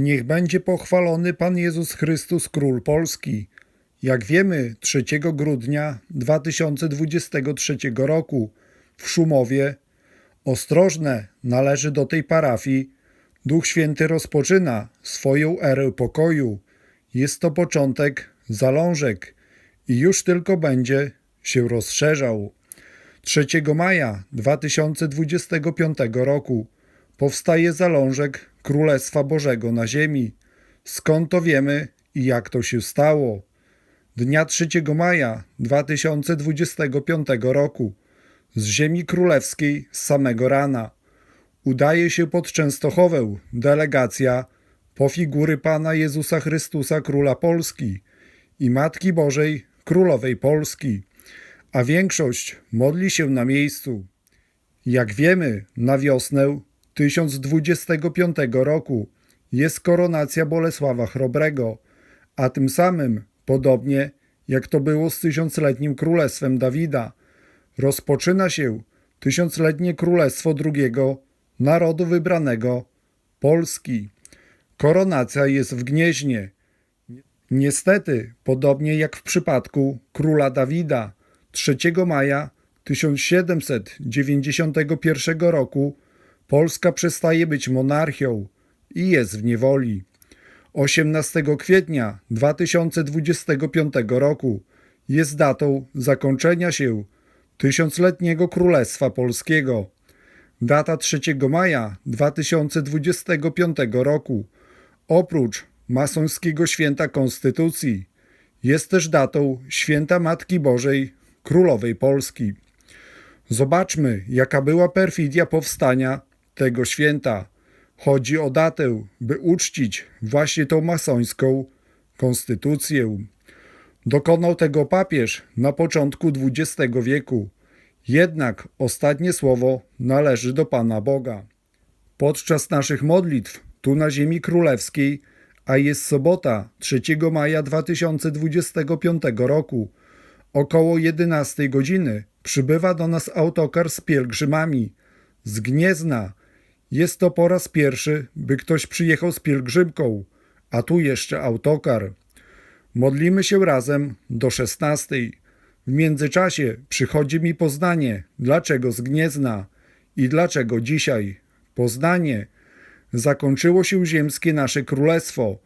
Niech będzie pochwalony Pan Jezus Chrystus, Król Polski. Jak wiemy, 3 grudnia 2023 roku w Szumowie, ostrożne należy do tej parafii, Duch Święty rozpoczyna swoją erę pokoju. Jest to początek zalążek i już tylko będzie się rozszerzał. 3 maja 2025 roku powstaje zalążek Królestwa Bożego na ziemi. Skąd to wiemy i jak to się stało? Dnia 3 maja 2025 roku z ziemi królewskiej z samego rana udaje się pod Częstochowę delegacja po figury Pana Jezusa Chrystusa Króla Polski i Matki Bożej Królowej Polski, a większość modli się na miejscu. Jak wiemy, na wiosnę 1025 roku jest koronacja Bolesława Chrobrego, a tym samym, podobnie jak to było z tysiącletnim królestwem Dawida, rozpoczyna się tysiącletnie królestwo drugiego narodu wybranego Polski. Koronacja jest w Gnieźnie. Niestety, podobnie jak w przypadku króla Dawida, 3 maja 1791 roku Polska przestaje być monarchią i jest w niewoli. 18 kwietnia 2025 roku jest datą zakończenia się tysiącletniego Królestwa Polskiego. Data 3 maja 2025 roku, oprócz masońskiego święta Konstytucji, jest też datą święta Matki Bożej Królowej Polski. Zobaczmy, jaka była perfidia powstania tego święta. Chodzi o datę, by uczcić właśnie tą masońską konstytucję. Dokonał tego papież na początku XX wieku. Jednak ostatnie słowo należy do Pana Boga. Podczas naszych modlitw tu na ziemi królewskiej, a jest sobota 3 maja 2025 roku, około 11 godziny przybywa do nas autokar z pielgrzymami z Gniezna. Jest to po raz pierwszy, by ktoś przyjechał z pielgrzymką, a tu jeszcze autokar. Modlimy się razem do 16. W międzyczasie przychodzi mi Poznanie, dlaczego z Gniezna i dlaczego dzisiaj. Poznanie. Zakończyło się ziemskie nasze królestwo,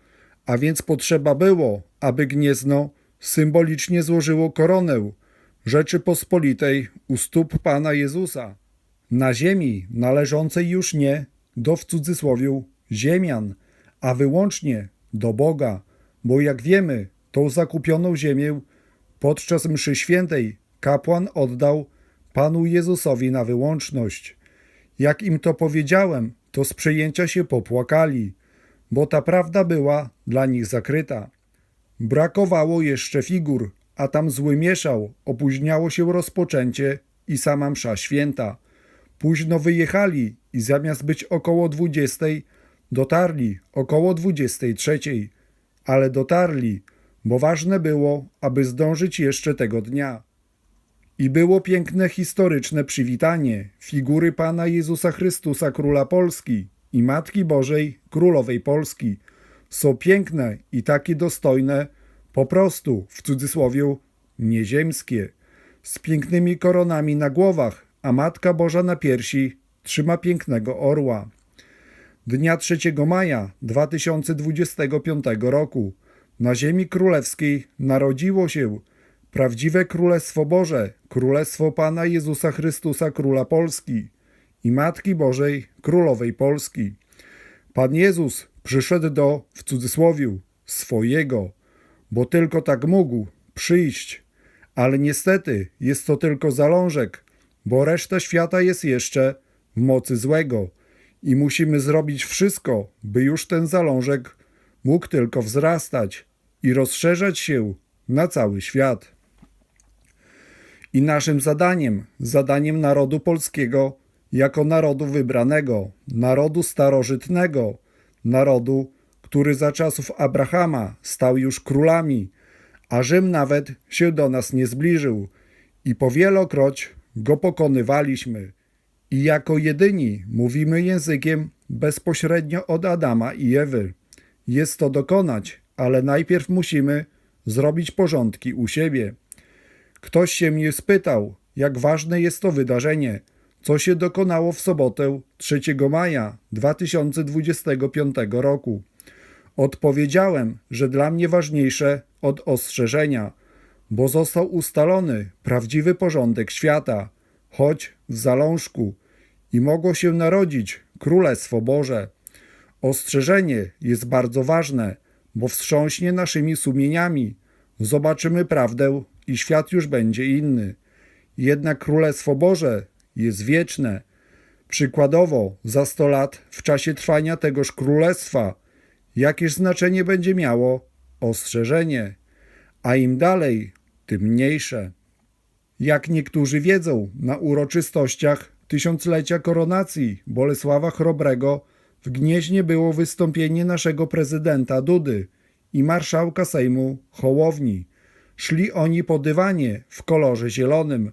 a więc potrzeba było, aby Gniezno symbolicznie złożyło koronę Rzeczypospolitej u stóp Pana Jezusa. Na ziemi należącej już nie do w cudzysłowiu ziemian, a wyłącznie do Boga, bo jak wiemy, tą zakupioną ziemię podczas mszy świętej kapłan oddał Panu Jezusowi na wyłączność. Jak im to powiedziałem, to z przejęcia się popłakali, bo ta prawda była dla nich zakryta. Brakowało jeszcze figur, a tam zły mieszał, opóźniało się rozpoczęcie i sama msza święta. Późno wyjechali i zamiast być około dwudziestej, dotarli około dwudziestej trzeciej, ale dotarli, bo ważne było, aby zdążyć jeszcze tego dnia. I było piękne historyczne przywitanie figury Pana Jezusa Chrystusa Króla Polski i Matki Bożej Królowej Polski. Są piękne i takie dostojne, po prostu, w cudzysłowie, nieziemskie, z pięknymi koronami na głowach, a Matka Boża na piersi trzyma pięknego orła. Dnia 3 maja 2025 roku na ziemi królewskiej narodziło się prawdziwe Królestwo Boże, Królestwo Pana Jezusa Chrystusa Króla Polski i Matki Bożej Królowej Polski. Pan Jezus przyszedł do, w cudzysłowiu, swojego, bo tylko tak mógł przyjść. Ale niestety jest to tylko zalążek, bo reszta świata jest jeszcze w mocy złego i musimy zrobić wszystko, by już ten zalążek mógł tylko wzrastać i rozszerzać się na cały świat. I naszym zadaniem, zadaniem narodu polskiego, jako narodu wybranego, narodu starożytnego, narodu, który za czasów Abrahama stał już królami, a Rzym nawet się do nas nie zbliżył i powielokroć go pokonywaliśmy. I jako jedyni mówimy językiem bezpośrednio od Adama i Ewy. jest to dokonać, ale najpierw musimy zrobić porządki u siebie. Ktoś się mnie spytał, jak ważne jest to wydarzenie, co się dokonało w sobotę 3 maja 2025 roku. Odpowiedziałem, że dla mnie ważniejsze od ostrzeżenia, bo został ustalony prawdziwy porządek świata, choć w zalążku i mogło się narodzić Królestwo Boże. Ostrzeżenie jest bardzo ważne, bo wstrząśnie naszymi sumieniami. Zobaczymy prawdę i świat już będzie inny. Jednak Królestwo Boże jest wieczne. Przykładowo, za 100 lat, w czasie trwania tegoż królestwa, jakież znaczenie będzie miało ostrzeżenie, a im dalej, tym mniejsze. Jak niektórzy wiedzą, na uroczystościach tysiąclecia koronacji Bolesława Chrobrego w Gnieźnie było wystąpienie naszego prezydenta Dudy i marszałka Sejmu Hołowni. Szli oni po dywanie w kolorze zielonym,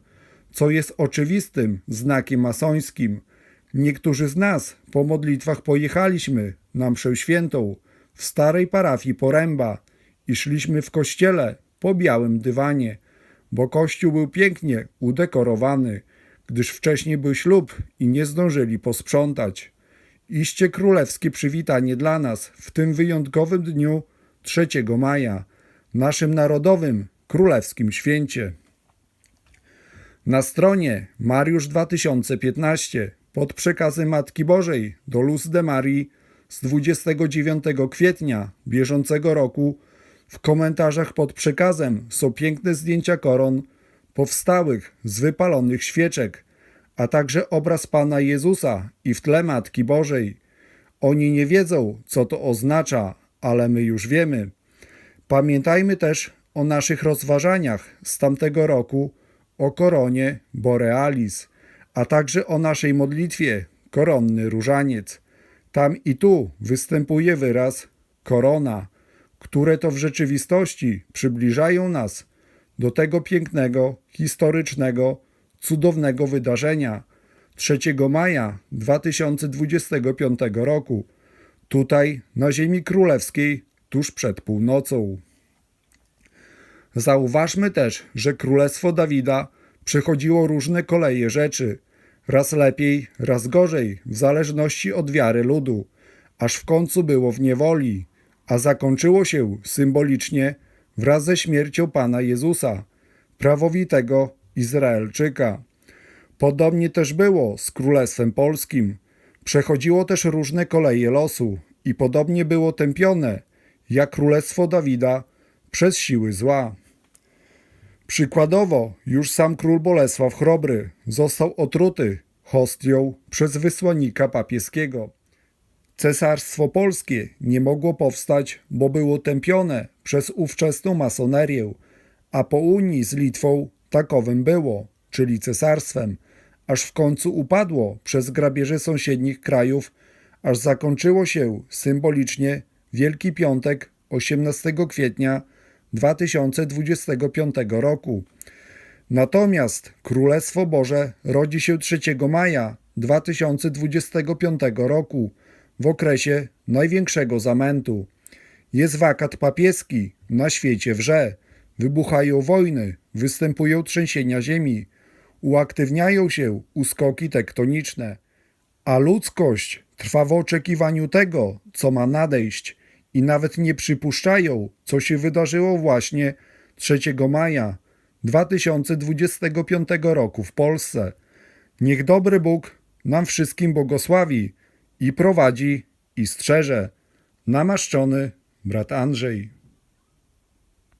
co jest oczywistym znakiem masońskim. Niektórzy z nas po modlitwach pojechaliśmy na mszę świętą w starej parafii Poręba i szliśmy w kościele po białym dywanie, bo kościół był pięknie udekorowany, gdyż wcześniej był ślub i nie zdążyli posprzątać. Iście królewskie przywitanie dla nas w tym wyjątkowym dniu 3 maja, naszym narodowym królewskim święcie. Na stronie Mariusz 2015 pod przekazem Matki Bożej do Luz de Marii z 29 kwietnia bieżącego roku w komentarzach pod przekazem są piękne zdjęcia koron powstałych z wypalonych świeczek, a także obraz Pana Jezusa i w tle Matki Bożej. Oni nie wiedzą, co to oznacza, ale my już wiemy. Pamiętajmy też o naszych rozważaniach z tamtego roku o koronie Borealis, a także o naszej modlitwie koronny różaniec. Tam i tu występuje wyraz korona, które to w rzeczywistości przybliżają nas do tego pięknego, historycznego, cudownego wydarzenia 3 maja 2025 roku, tutaj na Ziemi Królewskiej, tuż przed północą. Zauważmy też, że Królestwo Dawida przechodziło różne koleje rzeczy, raz lepiej, raz gorzej, w zależności od wiary ludu, aż w końcu było w niewoli, a zakończyło się symbolicznie wraz ze śmiercią Pana Jezusa, prawowitego Izraelczyka. Podobnie też było z Królestwem Polskim. Przechodziło też różne koleje losu i podobnie było tępione, jak Królestwo Dawida, przez siły zła. Przykładowo, już sam król Bolesław Chrobry został otruty hostią przez wysłannika papieskiego. Cesarstwo polskie nie mogło powstać, bo było tępione przez ówczesną masonerię, a po unii z Litwą takowym było, czyli cesarstwem, aż w końcu upadło przez grabieże sąsiednich krajów, aż zakończyło się symbolicznie Wielki Piątek 18 kwietnia 2025 roku. Natomiast Królestwo Boże rodzi się 3 maja 2025 roku w okresie największego zamętu. Jest wakat papieski, na świecie wrze, wybuchają wojny, występują trzęsienia ziemi, uaktywniają się uskoki tektoniczne, a ludzkość trwa w oczekiwaniu tego, co ma nadejść i nawet nie przypuszczają, co się wydarzyło właśnie 3 maja 2025 roku w Polsce. Niech dobry Bóg nam wszystkim błogosławi i prowadzi i strzeże. Namaszczony brat Andrzej.